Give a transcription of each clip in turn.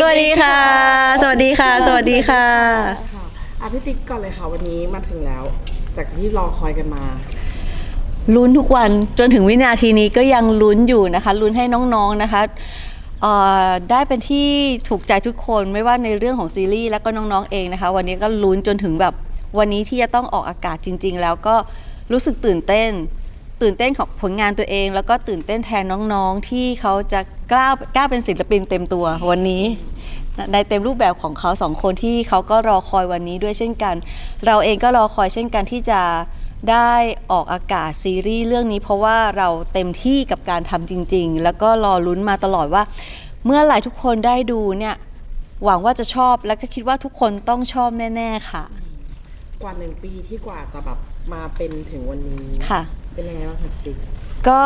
สวัสดีค่ะ สวัสดีค่ะ สวัสดีค่ะ ค่ะอะพี่ติ๊กก่อนเลยค่ะวันนี้มาถึงแล้ว จากที่รอคอยกันมา ลุ้นทุกวันจนถึงวินาทีนี้ก็ยังลุ้นอยู่นะคะ ลุ้นให้น้องๆนะคะเอ่อได้เป็นที่ถูกใจทุกคนไม่ว่าในเรื่องของซีรีส์แล้วก็น้องๆเองนะคะ วันนี้ก็ลุ้นจนถึงแบบวันนี้ที่จะต้องออกอากาศจริง ๆ แล้วก็รู้สึกตื่นเต้น ตื่นเต้นของผลงานตัวเอง แล้วก็ตื่นเต้นแทนน้องๆ ที่เขาจะกล้ากล้าเป็นศิลปินเต็มตัววันนี้ในเต็มรูปแบบของเขาสองคนที่เขาก็รอคอยวันนี้ด้วยเช่นกัน เราเองก็รอคอยเช่นกันที่จะได้ออกอากาศซีรีส์เรื่องนี้ เพราะว่าเราเต็มที่กับการทำจริง ๆ แล้วก็รอลุ้นมาตลอดว่า เมื่อไหร่ทุกคนได้ดูเนี่ยหวังว่าจะชอบและก็คิดว่าทุกคนต้องชอบแน่ ๆ ค่ะ กว่าหนึ่งปีที่กว่าจะแบบ มาเป็นถึงวันนี้ค่ะ เป็นยังไงบ้างคะพี่ติ๊กก็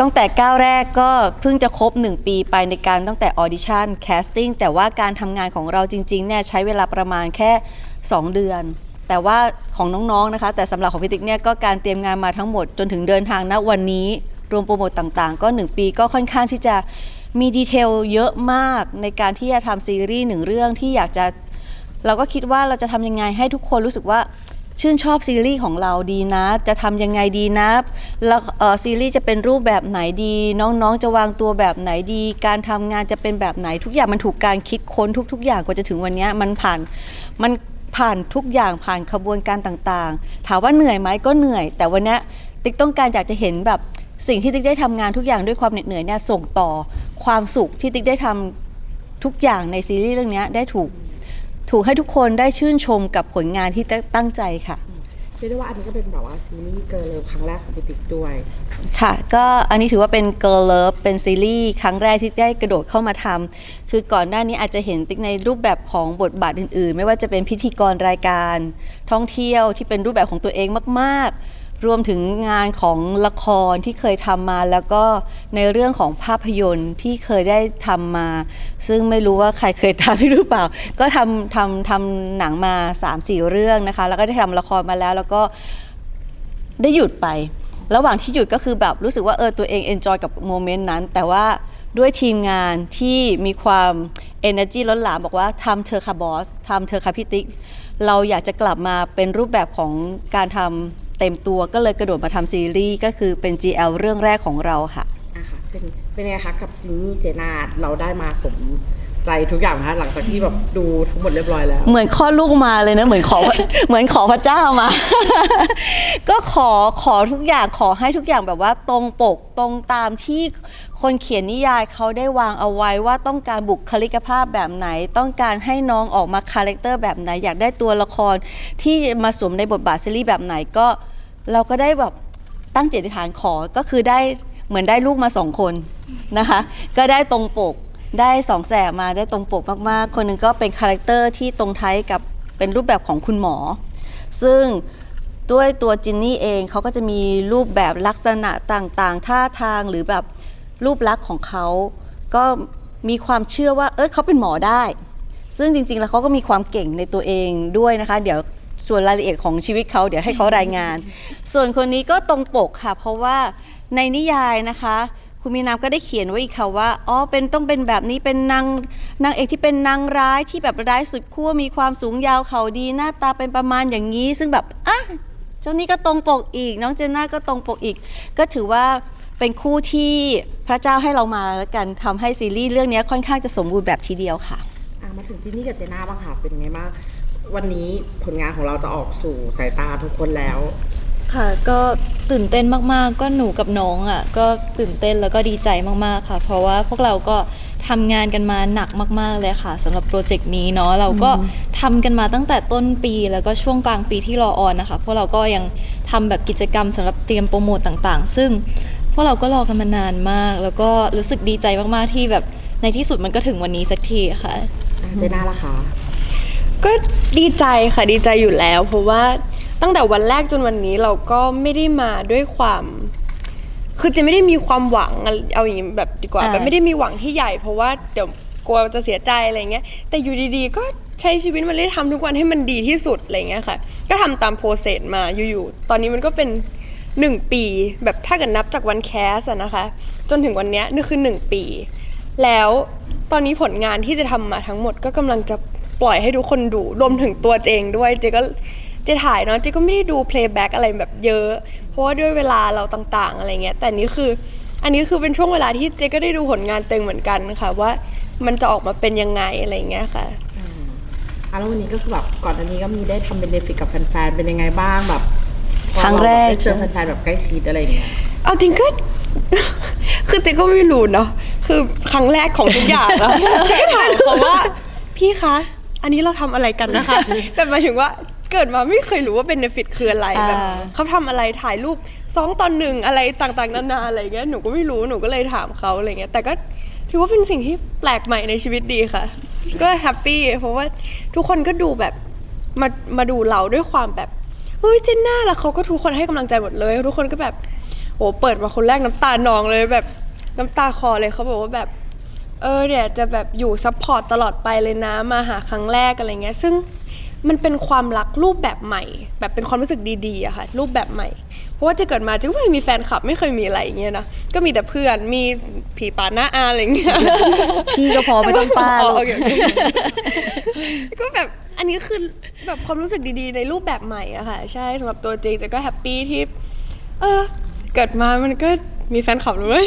ตั้งแต่ก้าวแรกก็เพิ่งจะครบ 1 ปีไปในการตั้งแต่ออดิชั่นแคสติ้งแต่ว่าการทำงานของเราจริงๆเนี่ยใช้เวลาประมาณแค่ 2 เดือน แต่ว่าของน้องๆนะคะ แต่สำหรับของพี่ติ๊กเนี่ยก็การเตรียมงานมาทั้งหมดจนถึงเดินทางณวันนี้รวมโปรโมตต่างๆ ก็ 1 ปีก็ค่อนข้างที่จะมีดีเทลเยอะมากในการที่จะทำซีรีส์หนึ่งเรื่องที่อยากจะ เราก็คิดว่าเราจะทำยังไงให้ทุกคนรู้สึกว่า ชื่นชอบซีรีส์ของเราดีนะ จะทำยังไงดีนะแล้วซีรีส์จะเป็นรูปแบบไหนดี น้องๆ จะวางตัวแบบไหนดี การทำงานจะเป็นแบบไหนทุกอย่างมันถูกการคิดค้นทุก ๆ อย่างกว่าจะถึงวันนี้มันผ่านมันผ่านทุกอย่างผ่านขบวนการต่างๆ ถามว่าเหนื่อยไหมก็เหนื่อย แต่วันนี้ติ๊กต้องการอยากจะเห็นแบบสิ่งที่ติ๊กได้ทำงานทุกอย่างด้วยความเหน็ดเหนื่อยเนี่ยส่งต่อความสุขที่ติ๊กได้ทำทุกอย่างในซีรีส์เรื่องนี้ได้ถูก ถูกให้ทุกคนได้ชื่นชมกับผลงานที่ตั้งใจค่ะเรียกได้ว่าอันนี้ก็เป็นแบบว่าซีรีส์เกิร์ลเลิฟครั้งแรกของพี่ติ๊กด้วย ค่ะ ก็อันนี้ถือว่าเป็น Girl Love เป็นซีรีส์ครั้งแรกที่ได้กระโดดเข้ามาทำคือก่อนหน้านี้อาจจะเห็นติ๊กในรูปแบบของบทบาทอื่น ๆ ไม่ว่าจะเป็นพิธีกรรายการ ท่องเที่ยวที่เป็นรูปแบบของตัวเองมาก ๆ รวมถึงงานของละครที่เคยทำมา แล้วก็ในเรื่องของภาพยนตร์ที่เคยได้ทำมา ซึ่งไม่รู้ว่าใครเคยทำหรือเปล่า ก็ทำทำทำหนังมา 3-4 เรื่องนะคะ แล้วก็ได้ทำละครมาแล้ว แล้วก็ได้หยุดไประหว่างที่หยุดก็คือแบบรู้สึกว่าเออตัวเองเอนจอยกับโมเมนต์นั้น แต่ว่าด้วยทีมงานที่มีความ energy ล้นหลามบอกว่าทำเธอค่ะบอสทำเธอค่ะพี่ติ๊ก เราอยากจะกลับมาเป็นรูปแบบของการทำ เต็มตัวก็เลยกระโดดมาทำซีรีส์ก็คือเป็น GL เรื่องแรกของเราค่ะอะค่ะเป็นเป็นไงคะกับจินนี่เจนาเราได้มาสมใจทุกอย่างนะคะหลังจากที่แบบดูทั้งหมดเรียบร้อยแล้ว เหมือนคลอดลูกมาเลยนะเหมือนขอ เหมือนขอพระเจ้ามา ก็ขอขอทุกอย่างขอให้ทุกอย่างแบบว่าตรงปกตรงตามที่ คนเขียนนิยายเขาได้วางเอาไว้ว่าต้องการบุคลิกภาพแบบไหน ต้องการให้น้องออกมาคาแรคเตอร์แบบไหน อยากได้ตัวละครที่มาสวมในบทบาทซีรีส์แบบไหนก็เราก็ได้แบบตั้งเจตฐานขอก็คือได้เหมือนได้ลูกมาสองคนนะคะ ก็ได้ตรงปกได้สองแสบมาได้ตรงปกมากๆ คนหนึ่งก็เป็นคาแรคเตอร์ที่ตรงไทยกับเป็นรูปแบบของคุณหมอ ซึ่งด้วยตัวจินนี่เองเขาก็จะมีรูปแบบลักษณะต่างๆ ท่าทางหรือแบบ รูปลักษณ์ของเขาก็มีความเชื่อว่าเอยเขาเป็นหมอได้ ซึ่งจริง ๆ แล้วเขาก็มีความเก่งในตัวเองด้วยนะคะ เดี๋ยวส่วนรายละเอียดของชีวิตเขาเดี๋ยวให้เขารายงาน ส่วนคนนี้ก็ตรงปกค่ะ เพราะว่าในนิยายนะคะ คุณมีนามก็ได้เขียนไว้อีกค่ะว่าอ๋อเป็นต้องเป็นแบบนี้เป็นนางนางเอกที่เป็นนางร้ายที่แบบร้ายสุดขั้วมีความสูงยาวเขาดีหน้าตาเป็นประมาณอย่างนี้ ซึ่งแบบอะเจ้านี้ก็ตรงปกอีก น้องเจนน่าก็ตรงปกอีก ก็ถือว่า เป็นคู่ที่พระเจ้าให้เรามาแล้วกันทำให้ซีรีส์เรื่องนี้ค่อนข้างจะสมบูรณ์แบบทีเดียวค่ะ อะมาถึงจินนี่กับเจน่าบ้างค่ะเป็นไงบ้างวันนี้ผลงานของเราจะออกสู่สายตาทุกคนแล้ว ค่ะก็ตื่นเต้นมากๆ ก็หนูกับน้องอะก็ตื่นเต้นแล้วก็ดีใจมากๆค่ะ เพราะว่าพวกเราก็ทำงานกันมาหนักมากๆเลยค่ะสำหรับโปรเจกต์นี้เนาะเราก็ทำกันมาตั้งแต่ต้นปีแล้วก็ช่วงกลางปีที่รอออนนะคะพวกเราก็ยังทำแบบกิจกรรมสำหรับเตรียมโปรโมตต่างๆ ซึ่ง พวกเราก็รอกันมานานมาก แล้วก็รู้สึกดีใจมากๆที่แบบในที่สุดมันก็ถึงวันนี้สักทีค่ะอะ เจน่าล่ะคะก็ดีใจค่ะดีใจอยู่แล้ว เพราะว่าตั้งแต่วันแรกจนวันนี้เราก็ไม่ได้มาด้วยความ คือจะไม่ได้มีความหวังเอาอย่างนี้แบบดีกว่าอ่า แบบไม่ได้มีหวังที่ใหญ่ เพราะว่าเดี๋ยวกลัวจะเสียใจอะไรเงี้ยแต่อยู่ดีๆ ก็ใช้ชีวิตมันเลยทำทุกวันให้มันดีที่สุดอะไรเงี้ยค่ะ ก็ทำตามโปรเซสมาอยู่ๆตอนนี้มันก็เป็น หนึ่งปี แบบถ้าเกิดนับจากวันแคสอะนะคะ จนถึงวันเนี้ยนี่คือหนึ่งปี แล้วตอนนี้ผลงานที่จะทำมาทั้งหมดก็กำลังจะปล่อยให้ทุกคนดูรวมถึงตัวเจงด้วยเจก็เจถ่ายเนาะเจก็ไม่ได้ดู playback อะไรแบบเยอะ เพราะว่าด้วยเวลาเราต่าง ๆ อะไรเงี้ย แต่นี่คืออันนี้คือเป็นช่วงเวลาที่เจก็ได้ดูผลงานเต็งเหมือนกันค่ะ ว่ามันจะออกมาเป็นยังไงอะไรเงี้ยค่ะอะแล้ววันนี้ก็คือแบบก่อนอันนี้ก็มีได้ทำเป็นเดฟิกกับแฟนๆเป็นยังไงบ้างแบบ ครั้งแรกได้เจอแฟนๆแบบใกล้ชิดอะไรอย่างเงี้ย เอาจริงก็ คือเจ๊ก็ไม่รู้เนาะคือครั้งแรกของทุกอย่างแล้วเจ๊ก็ถามเขาว่าพี่คะ อันนี้เราทำอะไรกันนะคะ แบบหมายถึงว่าเกิดมาไม่เคยรู้ว่าเบนฟิตคืออะไรแบบอ่า เขาทำอะไรถ่ายรูปสองตอนหนึ่งอะไรต่างๆ นานาอะไรเงี้ยหนูก็ไม่รู้หนูก็เลยถามเขาอะไรเงี้ยแต่ก็ถือว่าเป็นสิ่งที่แปลกใหม่ในชีวิตดีค่ะ ก็แฮปปี้เพราะว่าทุกคนก็ดูแบบมามาดูเราด้วยความแบบ เฮ้ยเจนน่าแล้วเขาก็ทุกคนให้กำลังใจหมดเลย ทุกคนก็แบบโอ้เปิดมาคนแรกน้ำตานองเลยแบบน้ำตาคลอเลยเขาบอกว่าแบบเออเนี่ยจะแบบอยู่ซัพพอร์ตตลอดไปเลยนะมาหาครั้งแรกอะไรเงี้ย ซึ่งมันเป็นความรักรูปแบบใหม่ แบบเป็นความรู้สึกดีๆอะค่ะ รูปแบบใหม่ เพราะว่าจะเกิดมาจะไม่มีแฟนคลับไม่เคยมีอะไรอย่างเงี้ยนะก็มีแต่เพื่อนมีผีป่าหน้าอาอะไรเงี้ยพี่ก็พอไม่ต้องป้าอ๋ลูอกโอเคโอเคก็แบบ อันนี้คือแบบความรู้สึกดีๆ ในรูปแบบใหม่อะค่ะ ใช่สำหรับตัวจริงจะก็แฮปปี้ที่เออเกิดมามันก็มีแฟนคลับเลย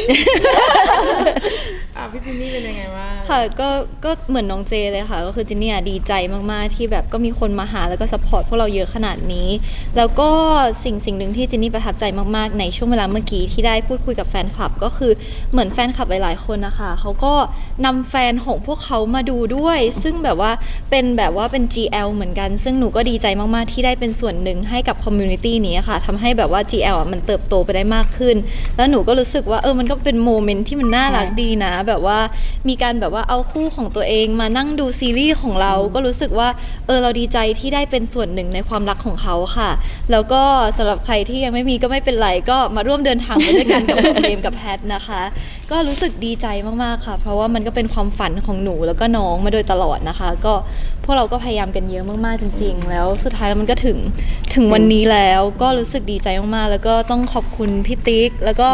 อะพี่จินนี่เป็นยังไงบ้างค่ะก็ก็เหมือนน้องเจเลยค่ะ ก็คือจินเนี่ยดีใจมากๆที่แบบก็มีคนมาหาแล้วก็สปอร์ตพวกเราเยอะขนาดนี้ แล้วก็สิ่งสิ่งหนึ่งที่จินนี่ประทับใจมากๆ ในช่วงเวลาเมื่อกี้ที่ได้พูดคุยกับแฟนคลับ ก็คือเหมือนแฟนคลับหลายๆคนนะคะเขาก็นำแฟนของพวกเขามาดูด้วย ซึ่งแบบว่าเป็นแบบว่าเป็น GL เหมือนกัน ซึ่งหนูก็ดีใจมากๆที่ได้เป็นส่วนหนึ่งให้กับคอมมูนิตี้นี้ค่ะทำให้แบบว่า GL อะมันเติบโตไปได้มากขึ้น แล้วหนูก็รู้สึกว่าเออมันก็เป็นโมเมนต์ที่มันน่ารักดีนะแบบว่ามีการแบบว่าเอาคู่ของตัวเองมานั่งดูซีรีส์ของเรา ก็รู้สึกว่าเออเราดีใจที่ได้เป็นส่วนหนึ่งในความรักของเขาค่ะ แล้วก็สำหรับใครที่ยังไม่มีก็ไม่เป็นไรก็มาร่วมเดินทางไปด้วยกันกับเดมกับแพทนะคะ ก็รู้สึกดีใจมากๆค่ะ เพราะว่ามันก็เป็นความฝันของหนูแล้วก็น้องมาโดยตลอดนะคะ ก็พวกเราก็พยายามกันเยอะมากๆจริง ๆ แล้วสุดท้ายแล้วมันก็ถึงถึงวันนี้แล้วก็รู้สึกดีใจมากๆ แล้วก็ต้องขอบคุณพี่ติ๊ก แล้วก็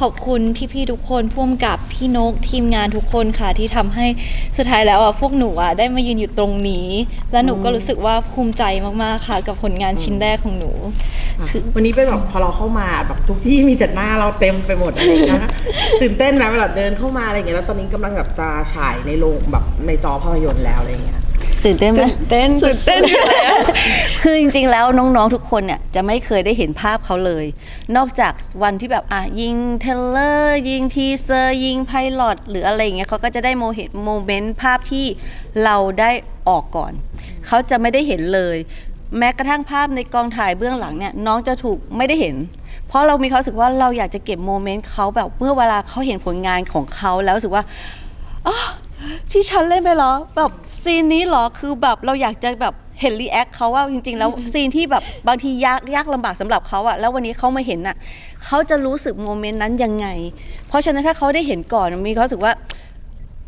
ขอบคุณพี่ๆทุกคนพ่วงกับพี่นกทีมงานทุกคนค่ะที่ทำให้สุดท้ายแล้วอะพวกหนูอะได้มายืนอยู่ตรงนี้ และหนูก็รู้สึกว่าภูมิใจมากๆค่ะ กับผลงานชิ้นแรกของหนูคือวันนี้เป็นแบบพอเราเข้ามาแบบทุกที่มีแต่หน้าเราเต็มไปหมดอะไรอย่างเงี้ยนะตื่นเต้นไหมเวลาเดินเข้ามาอะไรอย่างเงี้ยแล้วตอนนี้กำลังแบบจะฉายในโรงแบบในจอภาพยนตร์แล้วอะไรอย่างเงี้ย ตื่นเต้นไหมเต้นตื่นเต้นอยู่แล้ว คือจริงๆ แล้วน้องๆ ทุกคนเนี่ยจะไม่เคยได้เห็นภาพเขาเลย นอกจากวันที่แบบอะยิงเทรลเลอร์ ยิงทีเซอร์ ยิงไพลอตหรืออะไรอย่างเงี้ยเขาก็จะได้โมเห็นโมเมนต์ภาพที่เราได้ออกก่อน เขาจะไม่ได้เห็นเลย แม้กระทั่งภาพในกองถ่ายเบื้องหลังเนี่ยน้องจะถูกไม่ได้เห็น เพราะเรามีความรู้สึกว่าเราอยากจะเก็บโมเมนต์เขาแบบเมื่อเวลาเขาเห็นผลงานของเขาแล้วรู้สึกว่าอ๋อ ที่ฉันเล่นไปเหรอแบบซีนนี้เหรอคือแบบเราอยากจะแบบเห็นรีแอคเขาว่าจริง ๆ แล้วซีนที่แบบบางทียากยากลำบากสำหรับเขาอะแล้ววันนี้เขามาเห็นอะเขาจะรู้สึกโมเมนต์นั้นยังไง เพราะฉะนั้นถ้าเขาได้เห็นก่อนมีความรู้สึกว่า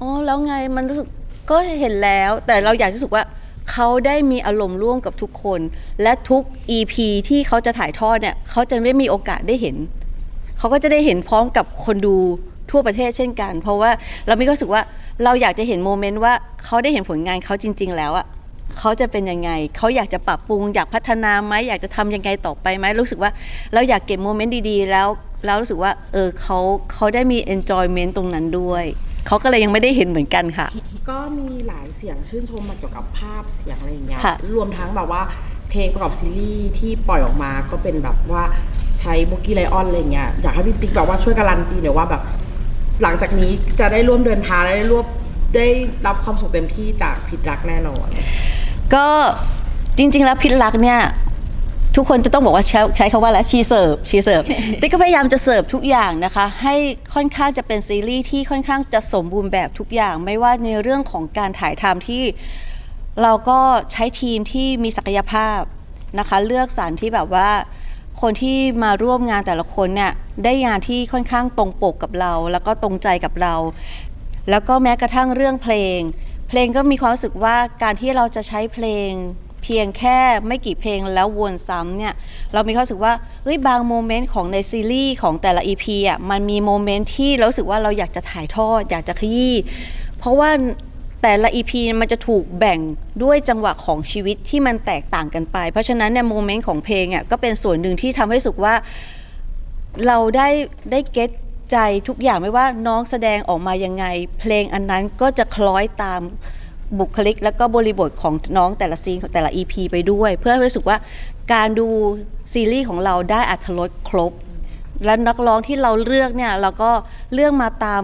อ๋อแล้วไงมันรู้สึกก็เห็นแล้ว แต่เราอยากจะรู้สึกว่าเขาได้มีอารมณ์ร่วมกับทุกคน และทุก EP ที่เขาจะถ่ายทอดเนี่ยเขาจะไม่มีโอกาสได้เห็น เขาก็จะได้เห็นพร้อมกับคนดู ทั่วประเทศเช่นกัน เพราะว่าเรามีความรู้สึกว่าเราอยากจะเห็นโมเมนต์ว่าเขาได้เห็นผลงานเขาจริง ๆ แล้วอะเขาจะเป็นยังไง เขาอยากจะปรับปรุง อยากพัฒนาไหมอยากจะทำยังไงต่อไปไหมรู้สึกว่าเราอยากเก็บโมเมนต์ดีๆ แล้วแล้วรู้สึกว่าเออเขาเขาได้มี enjoyment ตรงนั้นด้วยเขาก็เลยยังไม่ได้เห็นเหมือนกันค่ะ ก็มีหลายเสียงชื่นชมมาเกี่ยวกับภาพเสียงอะไรอย่างเงี้ยค่ะรวมทั้งแบบว่าเพลงประกอบซีรีส์ที่ปล่อยออกมาก็เป็นแบบว่าใช้บุกี้ไลออนอะไรเงี้ยอยากให้พี่ติ๊กแบบว่าช่วยการันตีหน่อยว่าแบบ หลังจากนี้จะได้ร่วมเดินทางและได้ร่วมได้รับความสุขเต็มที่จากพิตรักแน่นอน ก็จริง ๆ แล้วพิษรักเนี่ยทุกคนจะต้องบอกว่าใช้ใช้คำว่าอะไรชีเสิร์ฟชีเสิร์ฟติ๊กก็พยายามจะเสิร์ฟทุกอย่างนะคะ ให้ค่อนข้างจะเป็นซีรีส์ที่ค่อนข้างจะสมบูรณ์แบบทุกอย่าง ไม่ว่าในเรื่องของการถ่ายทำที่เราก็ใช้ทีมที่มีศักยภาพนะคะ เลือกสรรที่แบบว่า คนที่มาร่วมงานแต่ละคนเนี่ยได้งานที่ค่อนข้างตรงปกกับเรา แล้วก็ตรงใจกับเรา แล้วก็แม้กระทั่งเรื่องเพลง เพลงก็มีความรู้สึกว่าการที่เราจะใช้เพลง เพียงแค่ไม่กี่เพลงแล้ววนซ้ำเนี่ยเรามีความรู้สึกว่าเฮ้ยบางโมเมนต์ของในซีรีส์ของแต่ละ EP อะมันมีโมเมนต์ที่เรารู้สึกว่าเราอยากจะถ่ายทอด อยากจะขยี้เพราะว่า แต่ละ EP มันจะถูกแบ่งด้วยจังหวะของชีวิตที่มันแตกต่างกันไป เพราะฉะนั้นเนี่ยโมเมนต์ของเพลงอะก็เป็นส่วนหนึ่งที่ทำให้รู้สึกว่า เราได้ได้เก็ตใจทุกอย่างไม่ว่าน้องแสดงออกมายังไง เพลงอันนั้นก็จะคล้อยตามบุคลิก แล้วก็บริบทของน้องแต่ละซีนของแต่ละ EP ไปด้วย เพื่อให้รู้สึกว่าการดูซีรีส์ของเราได้อัธรสครบ และนักร้องที่เราเลือกเนี่ยเราก็เลือกมาตาม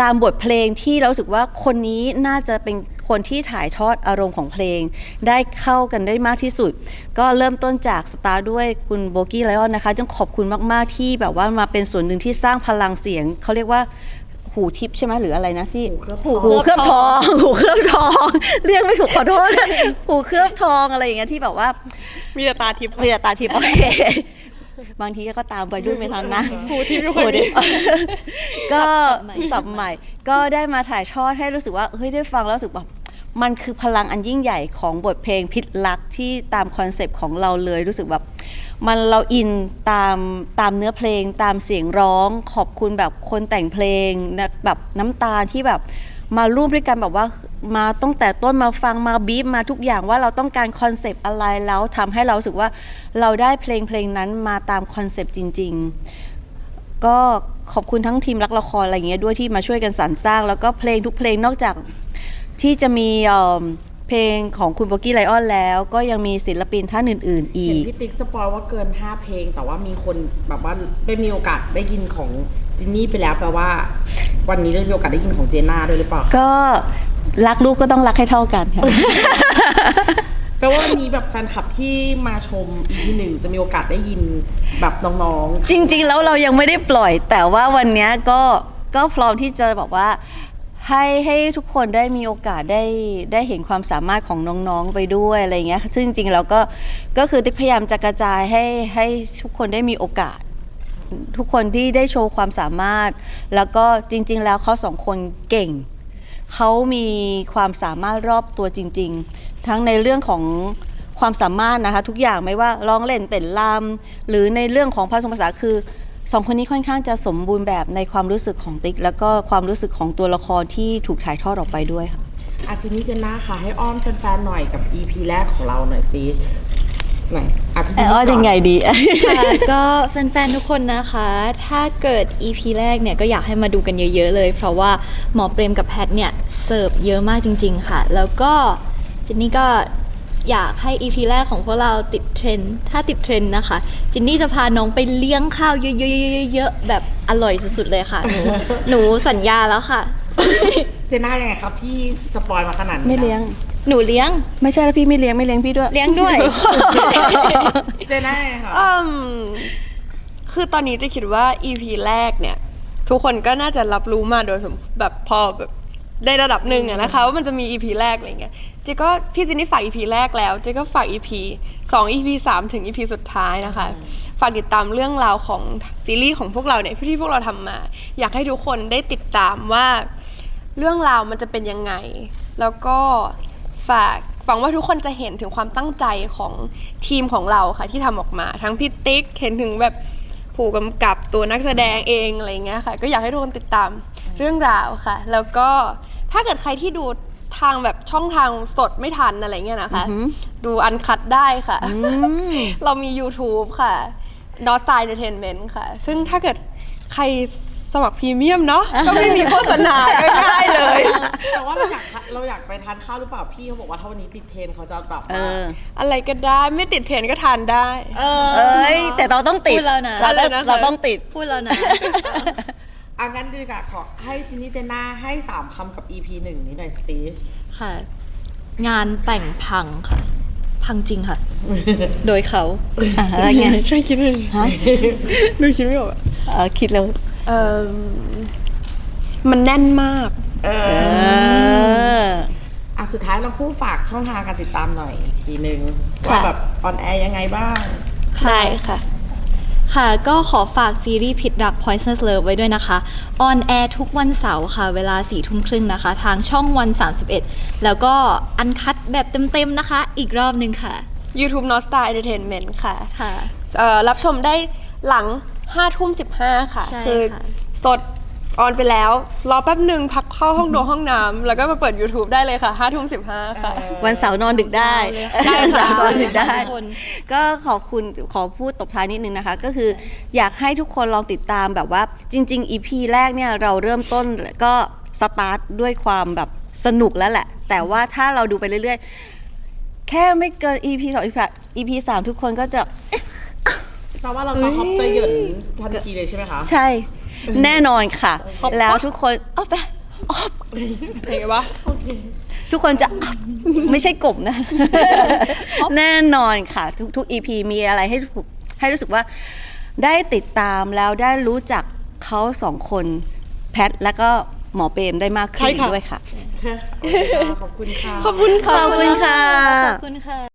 ตามบทเพลงที่เรารู้สึกว่าคนนี้น่าจะเป็นคนที่ถ่ายทอดอารมณ์ของเพลง ได้เข้ากันได้มากที่สุด ก็เริ่มต้นจากสตาร์ด้วยคุณโบกี้ไลออนนะคะต้องขอบคุณมากๆที่แบบว่ามาเป็นส่วนหนึ่งที่สร้างพลังเสียงเขาเรียกว่าหูทิพย์ใช่ไหมหรืออะไรนะที่หูเคลือบหูเคลือบทอง หูเคลือบทอง เรียกไม่ถูกขอโทษหูเคลือบทองอะไรอย่างเงี้ยที่แบบว่า มีแต่ตาทิพย์มีแต่ตาทิพย์โอเค บางทีก็ตามไปด้วยไม่ทันนะหูทิพย์อยู่หูคนเดีทิยพวย์ก็สับใหม่สับใหม่ก็ได้มาถ่ายทอดให้รู้สึกว่าเฮ้ยได้ฟังแล้วรู้สึกแบบมันคือพลังอันยิ่งใหญ่ของบทเพลงพิษรักที่ตามคอนเซปต์ของเราเลยรู้สึกแบบมันเราอินตามตามเนื้อเพลงตามเสียงร้อง ขอบคุณแบบคนแต่งเพลงนะแบบน้ำตาที่แบบ มาร่วมด้วยกันแบบว่ามาตั้งแต่ต้นมาฟังมาบีบมาทุกอย่างว่าเราต้องการคอนเซปต์อะไรแล้วทำให้เราสึกว่าเราได้เพลงเพลงนั้นมาตามคอนเซปต์จริง ๆ ก็ขอบคุณทั้งทีมรักละครอะไรอย่างเงี้ยด้วยที่มาช่วยกันสรรสร้าง แล้วก็เพลงทุกเพลงนอกจากที่จะมีเพลงของคุณโบกี้ไลออนแล้ว ก็ยังมีศิลปินท่านอื่น ๆ อีเห็นกพี่ติ๊กสปอยว่าเกิน 5 เพลง แต่ว่ามีคนแบบว่าได้มีโอกาสได้ยินของจินนี่ไปแล้วแปลว่า วันนี้ได้มีโอกาสได้ยินของเจน่าด้วยหรือเปล่าก็รักลูกก็ต้องรักให้เท่ากันค่ะ แปลว่าวันนี้แบบแฟนคลับที่มาชม EP หนึ่งจะมีโอกาสได้ยินแบบน้องๆจริง ๆ แล้วเรายังไม่ได้ปล่อย แต่ว่าวันเนี้ยก็ก็พร้อมที่จะบอกว่า ให้ให้ทุกคนได้มีโอกาสได้ได้เห็นความสามารถของน้องๆไปด้วยอะไรเงี้ยซึ่งจริงๆแล้วก็ก็คือติ๊กพยายามจะกระจายให้ให้ทุกคนได้มีโอกาส ทุกคนที่ได้โชว์ความสามารถ แล้วก็จริง ๆ แล้วเขาสองคนเก่ง เขามีความสามารถรอบตัวจริง ๆ ทั้งในเรื่องของความสามารถนะคะ ทุกอย่างไม่ว่าร้องเล่นเต้นรำหรือในเรื่องของภาษาภาษาคือสองคนนี้ค่อนข้างจะสมบูรณ์แบบในความรู้สึกของติ๊ก แล้วก็ความรู้สึกของตัวละครที่ถูกถ่ายทอดออกไปด้วยค่ะอาจินนี่เจน่าค่ะให้อ้อนแฟนๆหน่อยกับ EP แรกของเราหน่อยสิหน่อ่ะพี่เอจินอนี่ก่อนยังไงดี ค่ะก็แฟนๆ ทุกคนนะคะ ถ้าเกิด EP แรกเนี่ยก็อยากให้มาดูกันเยอะๆเลย เพราะว่าหมอเปรมกับแพทเนี่ยเสิร์ฟเยอะมากจริง ๆ ค่ะ แล้วก็จินนี่ก็อยากให้ EP แรกของพวกเราติดเทรนด์ถ้าติดเทรนด์นะคะ จินนี่จะพาน้องไปเลี้ยงข้าวเยอะๆๆๆๆแบบอร่อยสุดๆเลยค่ะ หนูหนูสัญญาแล้วค่ะ เจน่ายังไงครับพี่สปอยมาขนาดนี้ไม่เลี้ยง หนูเลี้ยง ไม่ใช่แล้วพี่ไม่เลี้ยงไม่เลี้ยงพี่ด้วย เลี้ยงด้วย เจน่ายังไงคะอืมคือตอนนี้จะคิดว่า EP แรกเนี่ย ทุกคนก็น่าจะรับรู้มาโดยสมแบบพอแบบได้ระดับหนึ่งอะนะคะว่ามันจะมี EP แรกอะไรเงี้ยเจ๊ก็พี่จินนี่ฝาก EP แรกแล้วเจ๊ก็ฝาก EP 2 EP 3ถึง EP สุดท้ายนะคะ ฝากติดตามเรื่องราวของซีรีส์ของพวกเราเนี่ยที่พวกเราทำมา อยากให้ทุกคนได้ติดตามว่า เรื่องราวมันจะเป็นยังไง แล้วก็ ฝากหวังว่าทุกคนจะเห็นถึงความตั้งใจของทีมของเราค่ะที่ทำออกมา ทั้งพี่ติ๊กเห็นถึงแบบผู้กำกับตัวนักแสดงเองอะไรเงี้ยค่ะ ก็อยากให้ทุกคนติดตามเรื่องราวค่ะ แล้วก็ถ้าเกิดใครที่ดูทางแบบช่องทางสดไม่ทันอะไรเงี้ยนะคะ ดูอันคัดได้ค่ะ เรามี YouTube ค่ะ n o s t y Entertainment ค่ะ ซึ่งถ้าเกิดใครสมัครพรีเมียมเนาะก็ไม่มีโฆษณาง่ายๆเลยแต่ ว่าเราอยากทานเราอยากไปทานข้าวหรือเปล่าพี่เขาบอกว่าถ้าวันนี้ติดเทรนเขาจะแบบเอว่า อ อะไรก็ได้ไม่ติดเทรนด์ก็ทานได้ เออ เอ้ย แต่เราต้องติดพูดแล้วนะ เราต้องอะไรนะคะ เราต้องติด พูดแล้วนะ อางั้นดีกว่าขอให้จินนี่เจน่าให้สามคำกับ EP หนึ่งนี้หน่อยสิค่ะ งานแต่งพังค่ะ พังจริงค่ะ โดยเขา อะอะไรเงี้ยช่วยคิดหน่อยฮะดูคิดไม่ออกอะเออคิดเลยเออมันแน่นมาก เอเออออะ สุดท้ายเราคู่ฝากช่องทางการติดตามหน่อยอีกทีนึงค่ะ ว่าแบบออนแอร์ยังไงบ้าง ได้ค่ะ ค่ะ ก็ขอฝากซีรีส์ผิดรัก Poisonous Love ไว้ด้วยนะคะออนแอร์ทุกวันเสาร์ค่ะ เวลา4ี่ทุ่มครึ่งนะคะ ทางช่องวัน 31 แล้วก็อันคัดแบบเต็มๆนะคะ อีกรอบหนึ่งค่ะ YouTube North Star Entertainment ค่ะค่ะ เอ่อรับชมได้หลัง5ทุ่ม15 ค่ะ ใช่คือค่ะ สด ออนไปแล้ว รอแป๊บหนึ่งพักเข้าห้องนงห้องน้ำแล้วก็มาเปิด YouTube ได้เลยค่ะ5ทุ่ม15ค่ะ วันเสาร์นอนดึกได้ได้วันค่ะเสาร์นอนดึกได้ ทุกคน ก็ขอบคุณขอพูดตบท้ายนิดนึงนะคะ ก็คืออยากให้ทุกคนลองติดตามแบบว่าจริง ๆ EP แรกเนี่ยเราเริ่มต้นก็สตาร์ทด้วยความแบบสนุกแล้วแหละ แต่ว่าถ้าเราดูไปเรื่อยๆ แค่ไม่เกิน EP 2 EP 3 EP 3ทุกคนก็จะ แปลว่าเราจะฮอปจะหย่นทันทีเลยใช่ไหมคะ ใช่ แน่นอนค่ะ แล้วทุกคนอ๊อฟไปอ๊อฟเห็นปะทุกคนจะอ๊อฟไม่ใช่กบนะ แน่นอนค่ะ ทุกทุก EP มีอะไรให้ถูกให้รู้สึกว่าได้ติดตามแล้วได้รู้จักเขาสองคนแพทและก็หมอเปรมได้มากขึ้นด้วยค่ะ ขอบคุณค่ะ ขอบคุณค่ะ ขอบคุณค่ะขอบคุณค่ะ